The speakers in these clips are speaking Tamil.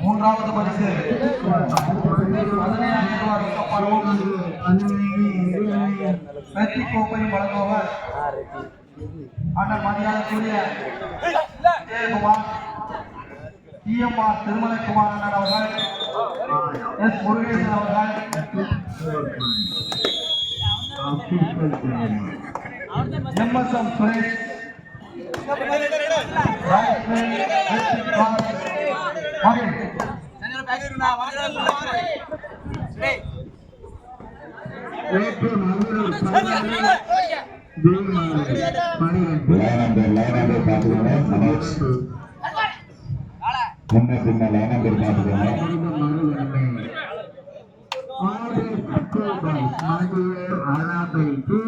மூன்றாவது பரிசு. பதினையாயிரம் வெற்றி கோப்பையும் வழங்குபவர் அண்ணன் மரியாதைக்குரிய விஜயகுமார் டிஎம்ஆர் திருமலைக்குமார் அண்ணன் அவர்கள் எஸ் முருகேசன் அவர்கள். எம்எஸ்எம் சுரேஷ் முன்ன பின்ன லைன் நம்பர் பார்த்துக்கோங்க நெல்லை கிங்ஸ் நெல்லை கிங்ஸ் அணிக்கு தேர்ட் ரைட் நெல்லை கிங்ஸ் அணிக்கு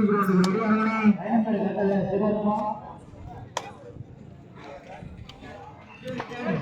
தேர்ட் நெல்லை அணிக்கு third raid super Bharat Monday ஆறாயிரத்தி ஒன்று மற்றும் வெற்றி கோப்பை வழங்குபவர்கள்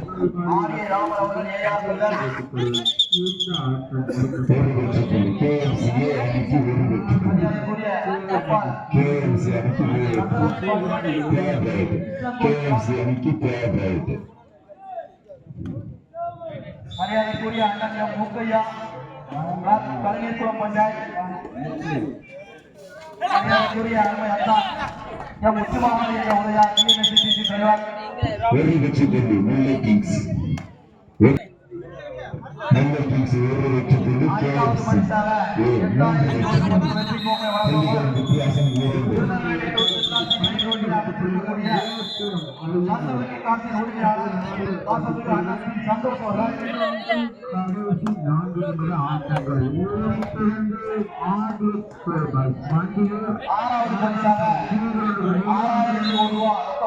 ஆரிய ராமர் அவர்கள் ஏஆர் அவர்கள் ஒரு வெற்றி புள்ளி கேஎம்சிஏ அணிக்கு ஒரு வெற்றி புள்ளி மரியாதைக்குரிய அப்பால் கேஎம்சி அணிக்கு தேர்ட் ரைட் கேஎம்சி அணிக்கு தேர்ட் ரைட் மரியாதைக்குரிய அண்ணன் எம் முக்கையா கலைஞர்குளம் பஞ்சாயத்து மரியாதைக்குரிய அருமை அண்ணா எம் உச்சிமாவளி என்ற உதயா டிஎன்எஸ்சிசி தலைவர் ஒரு வெற்றி புள்ளி நெல்லை கிங்ஸ் நெல்லை கிங்ஸ் ஒரு வெற்றி புள்ளி ஐந்தாவது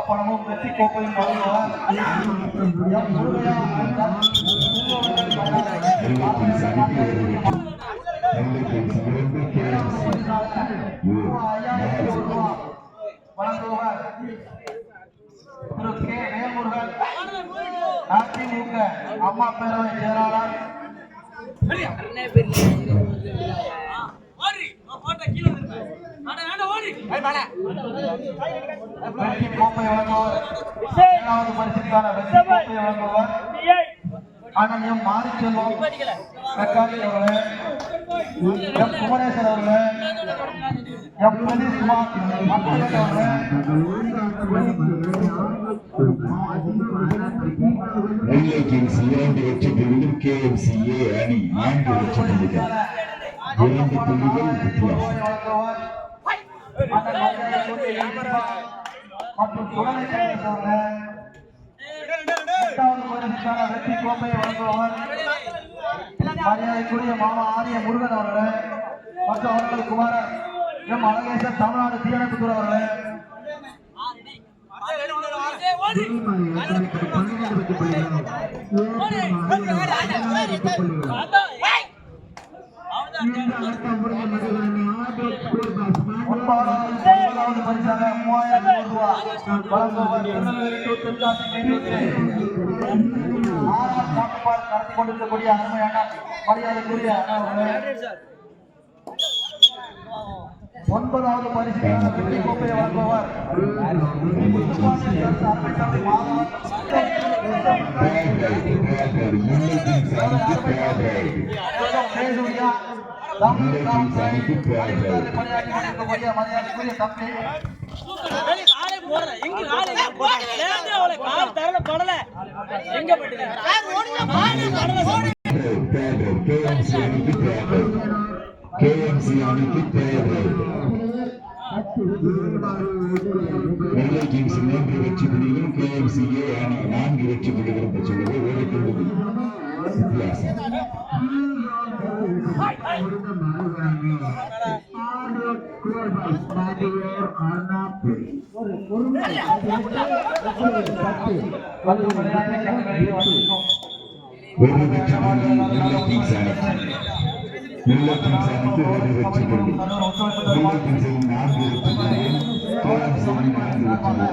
பணமும் வெற்றி கோப்பையும் வழங்குவார் அம்மா பேரவை செயலாளர் கோப்பை வழங்குவார் ஏழாவது பரிசுக்கான வெற்றி கோப்பை வழங்குவார் அண்ணன் எம் மாரிச்செல்வம் மெக்கானிக் அவர்களே. எம் குமரேசன் அவர்களே. எம் நெல்லை கிங்ஸ் இரண்டு வெற்றி புள்ளிகள் கேஎம்சிஏ அணி நான்கு வெற்றி புள்ளிகள் இரண்டு புள்ளிகள் வித்தியாசம் எம். மற்றும் பரிசுக்கான வெற்றி கோப்பையை வழங்குவார் மரியாதைக்குரிய மாமா ஆரிய முருகன் அவர்களே மற்றும் அவர்கள் குமாரர் எம் அழகேசன் தமிழ்நாடு தீயணைப்புத்துறை அவர்களே. ஒன்பதாவது பரிசாக மூவாயிரம் ரூபாய் வழங்குவார் ஆறாம் காட்டுப்பாடு நடத்தி கொண்டிருக்கக்கூடிய அருமையான மரியாதைக்குரிய ஒன்பதாவது பரிசுக்கான கோப்பையை வழங்குவார் கேஎம்சி அணிக்கு தேவை நெல்லை கிங்ஸ் மூன்று வெற்றி புள்ளிகள் கேஎம்சிஏ அணி நான்கு வெற்றி புள்ளிகளும் பெற்றுள்ளது ஓடிக்கொண்டு வித்தியாசம். ஒரு வெற்றி புள்ளி நெல்லத்தின் நெல்லத்தின் சாணிக்கு ஒரு வெற்றி புள்ளி நெல்லத்தின் சாணி நான்கு வெற்றி புள்ளியும் கோலம் சாணி நான்கு வெற்றி புள்ளி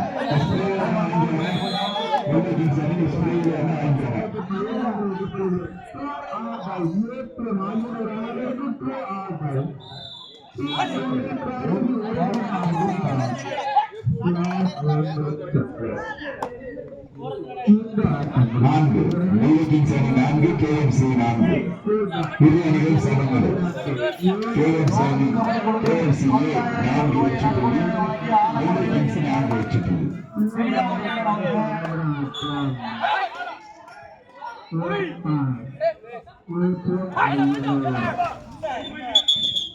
நெல்லத்தின் சாணி ஆஸ்திரேலியான ஐந்து நான்கு. நெல்லத்தின் சாணி நான்கு கேஎம்சி நான்கு. இரு அணிகள் சமநிலை கேஎம்சி கேஎம்சி நான்கு வெற்றி புள்ளி நான்கு வெற்றி புள்ளி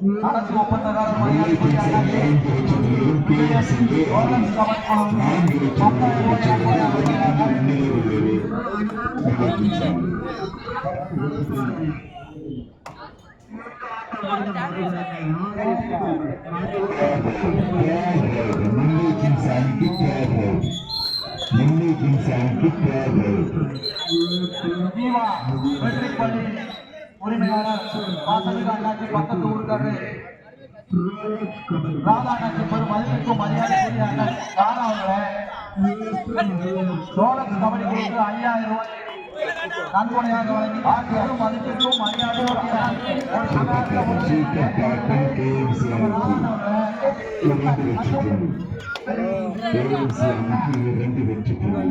அரசு ஒப்பந்தக்காரர் நெல்லத்தின் சாணி ஐந்து வெற்றி புள்ளியும் கேஎம்சி ஆறு நான்கு வெற்றி புள்ளிகள் உரிமையாளர் வாசலுக்கு அண்ணாச்சி பக்கத்து ஊருக்காரரு. ராதா அண்ணாச்சி பெரும் மதிப்புக்கும் மரியாதைக்குரிய அண்ணன் ராதா அவர்களை கபடி ஐயாயிரம் ரூபாய் நன்கொடையாக வழங்கி ஆகியோரும் மதிப்பிற்கும் மரியாதைக்குரிய கேஎம்சி அணிக்கு இரண்டு வெற்றி புள்ளி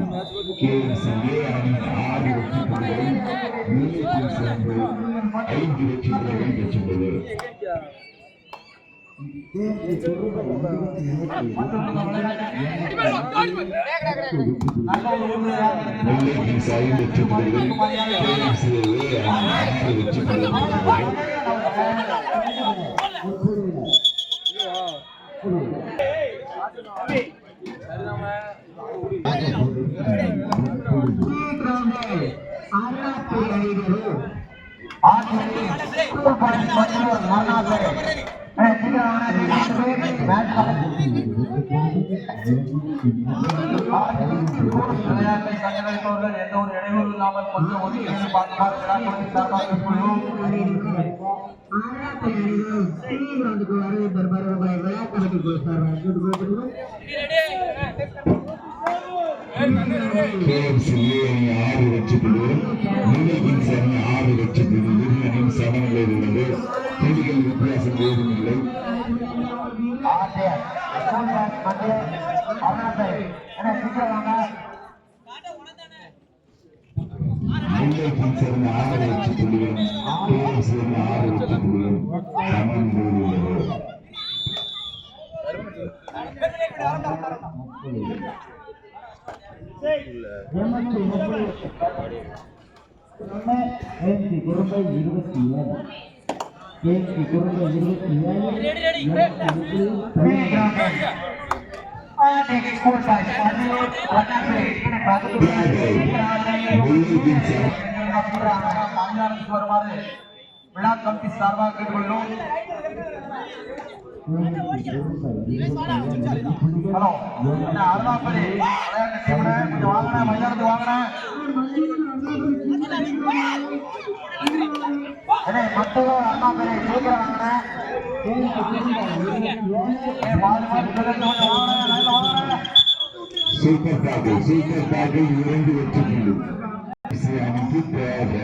கேஎம்சி ஏ அணி ஆறு வெற்றி சேர்ந்து ஐந்து வெற்றி பெற்றுள்ளது வெற்றி புள்ளிகள் கேஎம்சி ஏ அணி வெற்றி புள்ளிகள் எந்த ஒரு இடைவெளி இல்லாமல் கொஞ்சம் ஒதுக்கி பார்க்குமாறு விழாக்குழுவின் சார்பாக குழு கேஎம்சி ஏ ஆறு ஆறு சமநிலை உள்ளது புள்ளிகள் வித்தியாசம் ஏதுமில்லை ஆசிரியர் மத்திய அருணாச்சல் என நீலகின்ஸ் அணி ஆறு வெற்றி புள்ளிகள் கேஎம்சி அணி ஆறு குறும்பை இருபத்தி ஏழு குறும்பை இருபத்தி ஏழு ભાગ્યા સ્વરમાં விழா கமிட்டி சார்பாக கேட்டுக்கொள்கிறோம். ஹலோ என்ன அருணாப்பள்ளி விளையாட்டு டீம்ல கொஞ்சம் வாங்கினேன் மைதானத்துக்கு வாங்கினேன் அண்ணே மட்டும் அருணாப்பள்ளி சீக்கிரம் வாங்கினேன் ஏய், மாறி மாறி சொல்லிட்டு கொஞ்சம் வாங்கினேன் லைன்ல வாங்கினேன் சூப்பர் டாக்கிள் சூப்பர் டாக்கிள் இரண்டு வெற்றி புள்ளி கேஎம்சி அணிக்கு தேவை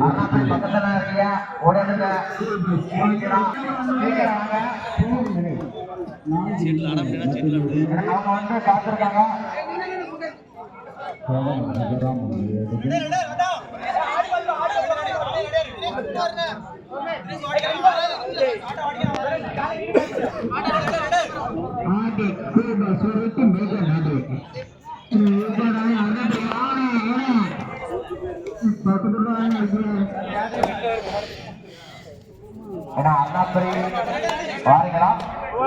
அண்ணா போய் பக்கத்துல இருக்கியா உடனுங்க சீக்கிரம் சீக்கிரம் வாங்க அவங்க வந்து காத்திருக்காங்க ஏன்னா அண்ணாத்துறை வாரீங்களா.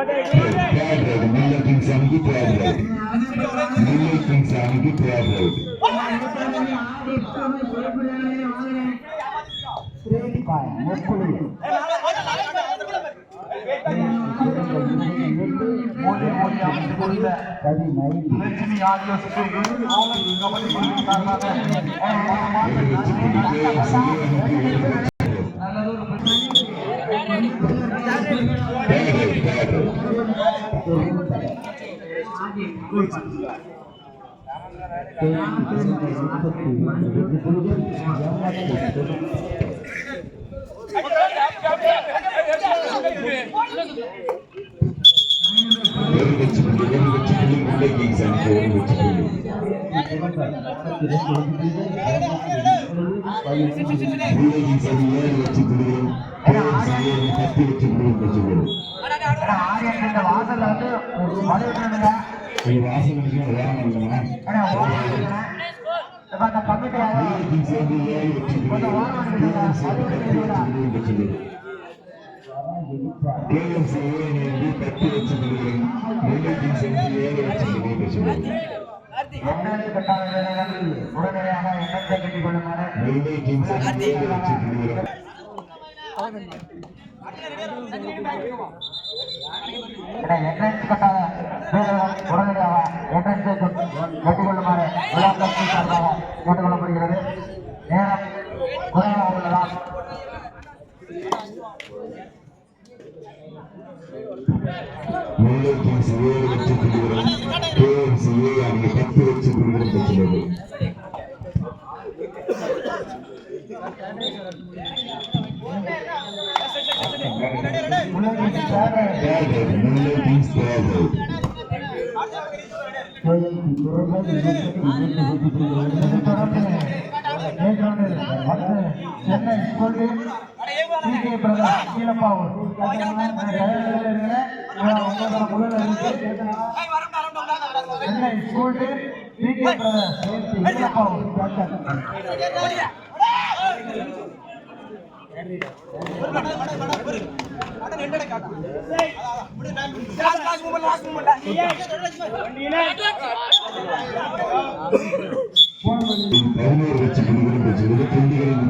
தேர்ட் ரைடு முல்லை கிங்ஸ் அணிக்கு third third raid third raid ஒரு வெற்றி புள்ளி ஒரு வெற்றி புள்ளி முல்லை கிங்ஸ் அணிக்கு ஒரு வெற்றி புள்ளி முல்லை வெற்றி புள்ளிகளும் கேஎம்சி ஏழு பத்து வெற்றி வெற்றி எண்ணெய் கட்டாத வீரர்கள் உடனடியாக எண்ணத்தை கட்டிக் கொள்ளுமாறு முல்லை கட்டாத உடனடியாக கட்டிக் கொள்ளுமாறு விழா கட்சி சார்பாக கேட்டுக்கொள்ளப்படுகிறது நேரம் குறைவாக உள்ளதால் முல்லை கிங்ஸ் ஏழு வெற்றி புள்ளிகளும் கேஎம்சி ஏ அணி பத்து வெற்றி புள்ளிகளும் பெற்றுள்ளது உலகின் சேவை third raid Mullai kings third raid Chennai school PK Keezhapavoor Chennai school Keezhapavoor பதினோரு வெற்றி புள்ளிகளும் பெற்றுள்ளது புள்ளிகளின்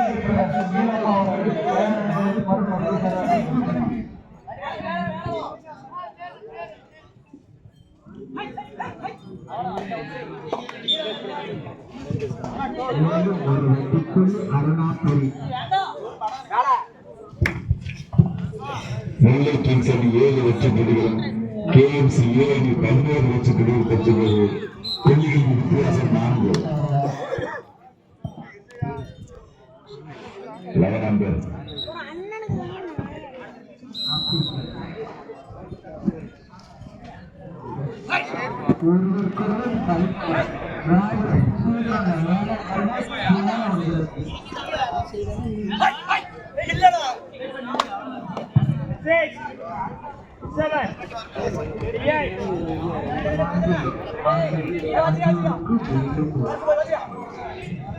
நான்கு முல்லை கிங்ஸ் அணி ஏழு வெற்றி ஏ அணி பதினோரு வெற்றி பெற்றுள்ளது புள்ளிகளின் வித்தியாசம் நான்கு eleven number Six, seven, eight.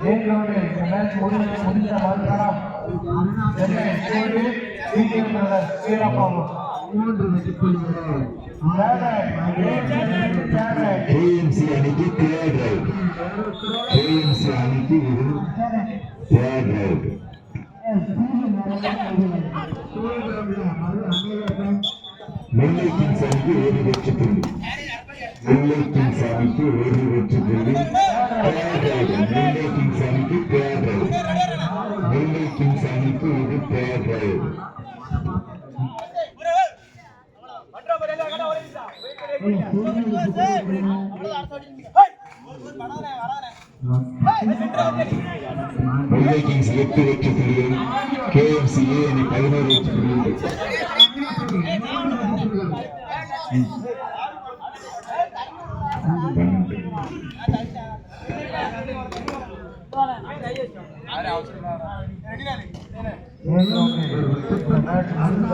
Vellore match Chennai TMC அணிக்கு தேர்ட் ரைட் டிஎம்சி அணிக்கு இது தேர்ட் ரைட் நெல்லை கிங்ஸ் அணிக்கு ஒரு வெற்றி புள்ளி நெல்லை கிங்ஸ் அணிக்கு வெற்றி புள்ளி கிங்ஸ் எட்டு வெற்றி புள்ளிகள் கேஎம்சி அணி பதினோரு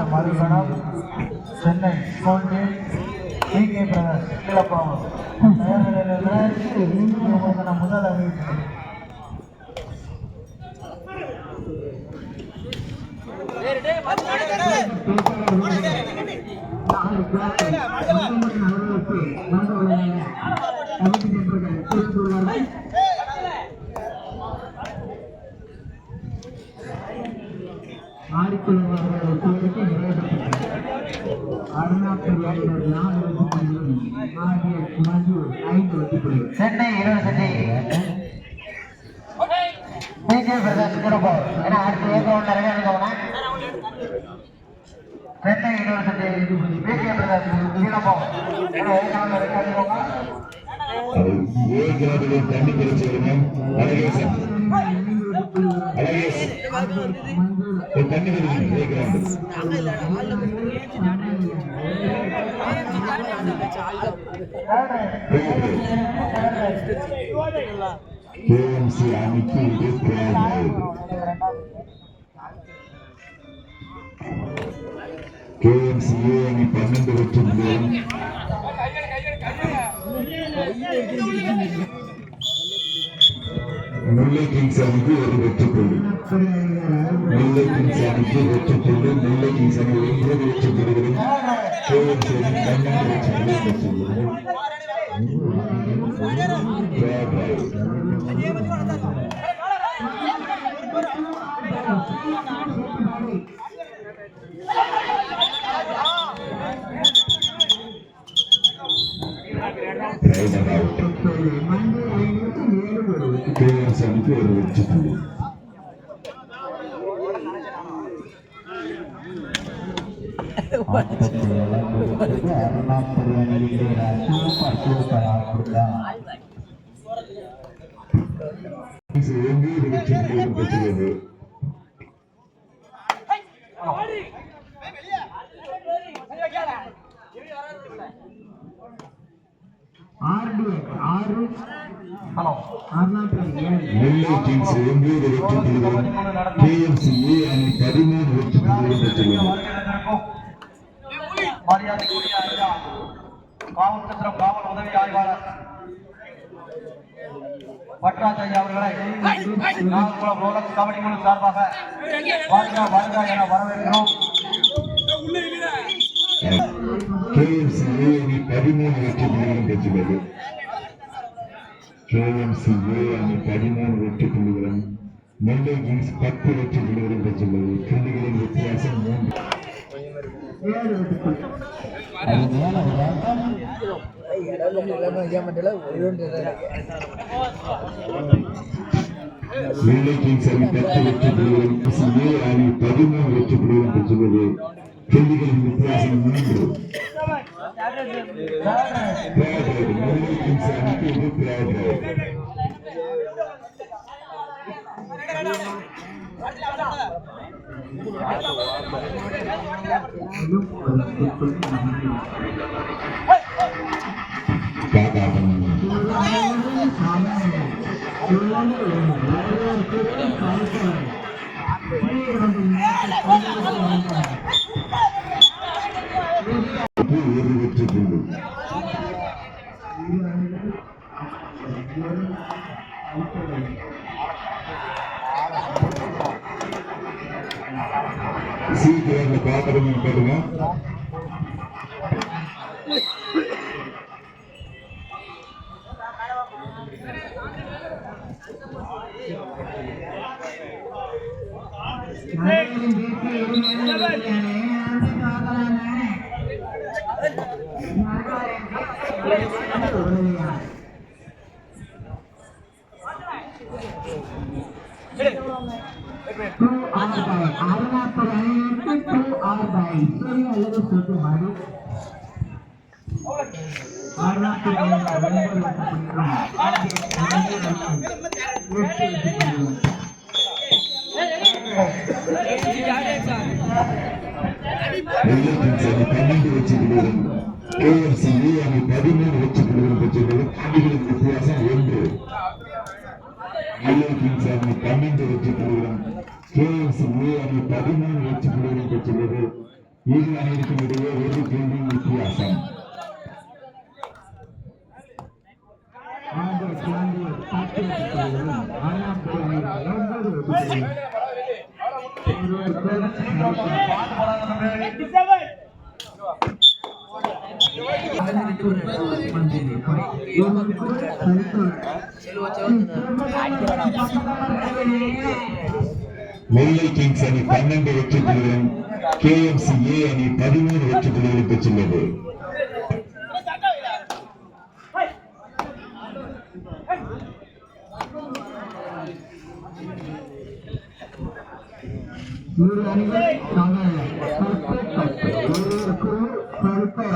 வெற்றி சென்னை பிரதர்ஸ் முதல் அறிவிப்பு ஆடிக்கொள்வார்கள் அருணாச்சல் நாலு புள்ளிகளும் ஆகிய மஞ்சு ஐந்து வெற்றி புள்ளிகள் சென்னை யூனிவர்சிட்டி. பிஜே பிரதர்ஸ் குடும்பம் ஏன்னா அடுத்து ஏதோ ஒன்று ready Chennai university. PJ brothers குடும்பம் ஏன்னா ஏக ஒன்று ரெடி தண்ணி தெளிச்சு அழகேசன். அழகேசன். தண்ணி தெளிச்சு ஏ கிராமத்தில் கேஎம்சி அணிக்கு இது தேவை அணி பன்னெண்டு வெற்றி முல்லைக்கின் நெல்லை ஒரு வெற்றி முல்லைக்கின் நெல்லை கிங்ஸ் அணிக்கு வெற்றி புள்ளி ஒன்பது வெற்றி பெறுகிறேன். பன்னெண்டு வெற்றி Right and out. கேஎம்சி அணிக்கு ஒரு வெற்றி புள்ளி அருணாச்சல் அணியிலே சூப்பர் சூப்பர் ஆடுதா ஒன்பது வெற்றி புள்ளிகளும் பெற்றுள்ளது ஆறு ஆறு ஹலோ. அருணாச்சல் ஏழு நெல்லை கிங்ஸ் வெற்றி புள்ளிகளும் கேஎம்சி ஏ அணி பதிமூணு வெற்றி புள்ளிகளும் பெற்றுள்ளது மரியாதைக்குரிய ஐயா காவல் சத்திரம் காவல் உதவி ஆய்வாளர் பட்ராஜ் ஐயா அவர்களை நாகர்குளம் ரோலக்ஸ் கபடி குழு சார்பாக வாழ்க வாழ்க என வரவேற்கிறோம் கேஎம்சி ஏ பதிமூணு வெற்றி புள்ளிகளும் பெற்றுள்ளது கேஎம்சி அணி பதிமூணு வெற்றி புள்ளிகளும் நெல்லை கிங்ஸ் பத்து வெற்றி புள்ளிகளும் பெற்றுள்ளது புள்ளிகளின் வித்தியாசம் மூன்று ஏழு கிங்ஸ் அணி பத்து வெற்றி அணி பதிமூணு வெற்றி பெற்றுள்ளது புள்ளிகளின் வித்தியாசம் மூன்று கிங்ஸ் அணிக்கு இது right. காக்காட்டம் ஒரு வெற்றி புள்ளி சீக்கிரம் அந்த பாத்திரம் கேட்டுங்க பன்னெண்டு வச்சுக்கிறது கேஎஃப்சி ஏ பதிமூணு வச்சுக்கிறது பெற்றுள்ளது அணிகளின் வித்தியாசம் ஒன்று வெள்ளத்தின் சனி பன்னெண்டு வச்சுக்கிறது கேஎம்சி ஏ அணி பதிமூணு வச்சுக்கிறது இரு அணிக்கும் இடையே ஒரு கேள்வி வித்தியாசம் நெல்லை கிங்ஸ் அணி பன்னெண்டு வெற்றி புள்ளிகளும் கே எம் சி ஏ அணி பதிமூணு வெற்றி புள்ளிகளும் பெற்றுள்ளது. ஒரு அணிகள் சம பத்து பத்து ஒருவருக்கு பருப்பை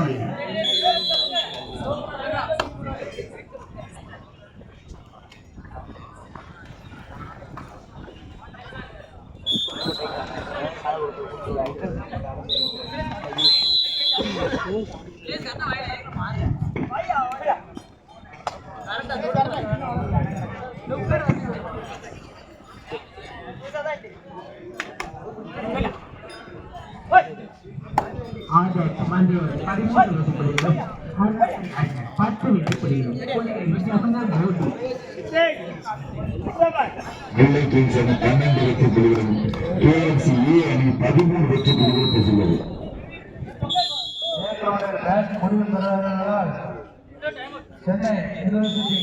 ஆக கமாண்டோ பதிமூன்று வெற்றிப்படுகிறோம் பத்து வெற்றிப்படுகிறோம் வித்தியாசம் போட்டி Six. Seven. நெல்லை கிங்ஸ் அணி பன்னெண்டு வெற்றி புள்ளிகளும் கேஎம்சி ஏ அணி பதிமூணு வெற்றி புள்ளிகளும் பெற்றுள்ளது ஏற்கனவே மேட்ச் முடிவு பெறாததால் சென்னை யூனிவர்சிட்டி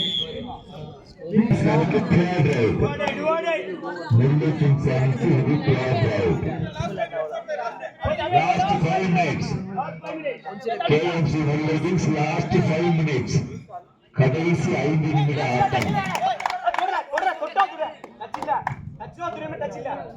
கிங்ஸ் அணிக்கு third round Divided, divided. Nellai kings அணிக்கு இது third round last five minutes Last five minutes. கடைசி ஐந்து நிமிட ஆட்டம் ஒரு வச்சு கொண்டு உள்ளே ஒரு வச்சு கொண்டு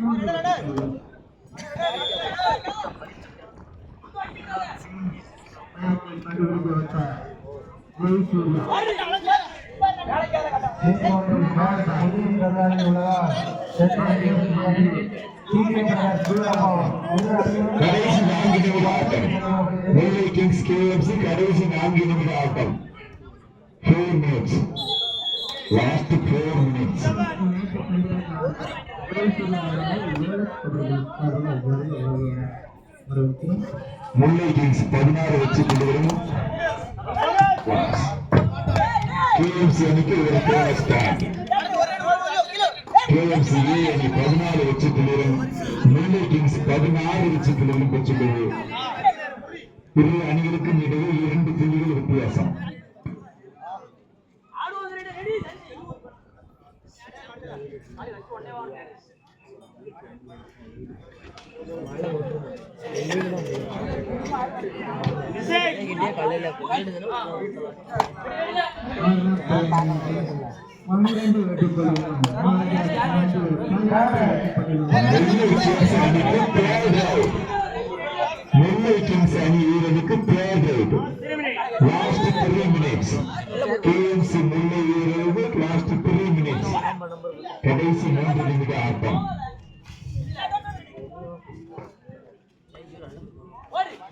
முன்னே கடைசி நான்கு நிமிட ஆட்டம் நெல்லை கிங்ஸ் கேஎம்சி கடைசி நான்கு நிமிட ஆட்டம் four minutes last four minutes Mullai kings பதினாறு வெற்றி புள்ளிகளும் கேஎம்சி அணிக்கு ஒரு தேவை ஸ்டாண்ட் கேஎம்சி ஏ அணி பதினாறு வெற்றி புள்ளிகளும் முல்லை கிங்ஸ் பதினாறு வெற்றி புள்ளிகளும் பெற்றுள்ளது இரு அணிகளுக்கும் இடையே இரண்டு புள்ளிகள் வித்தியாசம். Six. பன்னிரண்டு வெட்டுக்கொள்ளும் கிங்ஸ் அணி வீரனுக்கு third last three minutes KMC வீரருக்கு லாஸ்ட் த்ரீ மினிட்ஸ் கடைசி மூன்று நிமிட ஆட்டம் ஆறு மணி பதிமூணு அறுநூத்தி பன்னெண்டு கேஎஸ்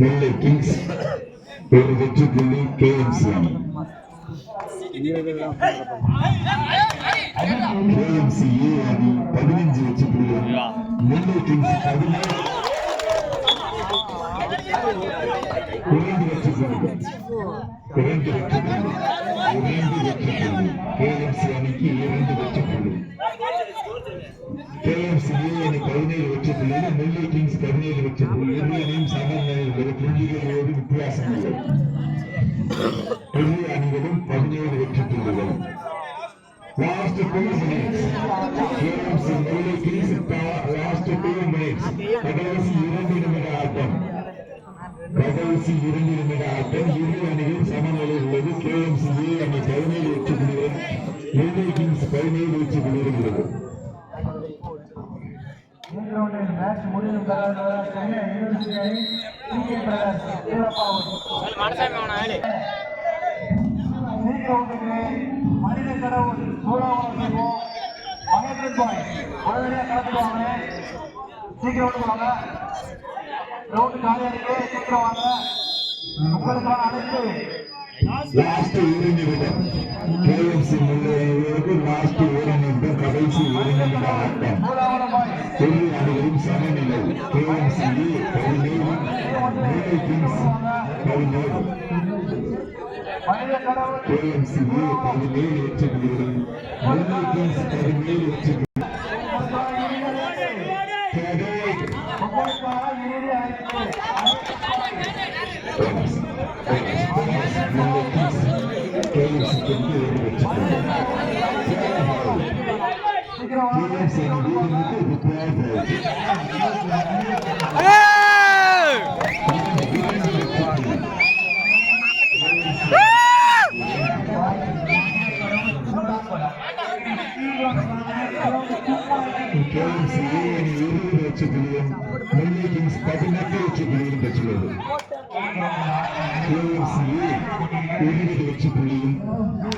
நெல்லை கிங்ஸ் ஒரு வெற்றி புள்ளி கேஎம்சி அணி கேஎம்சி ஏ அணி பதினைஞ்சு வெற்றி புள்ளி நெல்லை கிங்ஸ் பதினேழு. கடைசி இரண்டு நிமிட ஆட்டம் இரு அணிகள் சமநிலையில் உள்ளது. கேஎம்சி ஏ அணி பதினேழு வெற்றி புள்ளிகள் நெல்லை கிங்ஸ் பதினேழு வெற்றி வந்துட்டு மனித கடவுள் சீக்கிரம் வந்து வாங்க ரோடு காலியா இருக்கு சீக்கிரம் வாங்க உங்களுக்கான அழைப்பு. லாஸ்ட் நிமிடம். கேஎம்சி முன்னேறியவருக்கு லாஸ்ட் ஒரு நிமிடம். கடைசி நிமிட ஆட்டம். இரு அணிகளும் சமநிலை. கேஎம்சி பதினேழு. நெல்லை கிங்ஸ் பதினேழு. கேஎம்சி பதினேழு வெற்றி புள்ளிகள் நெல்லை கிங்ஸ் பதினேழு வெற்றி புள்ளிகள் உங்களுக்கான இறுதி அழைப்பு நெல்லை கிங்ஸ் கேஎம்சி வந்து ஒரு வெற்றி புள்ளிகள் சீக்கிரம். Oh, yeah.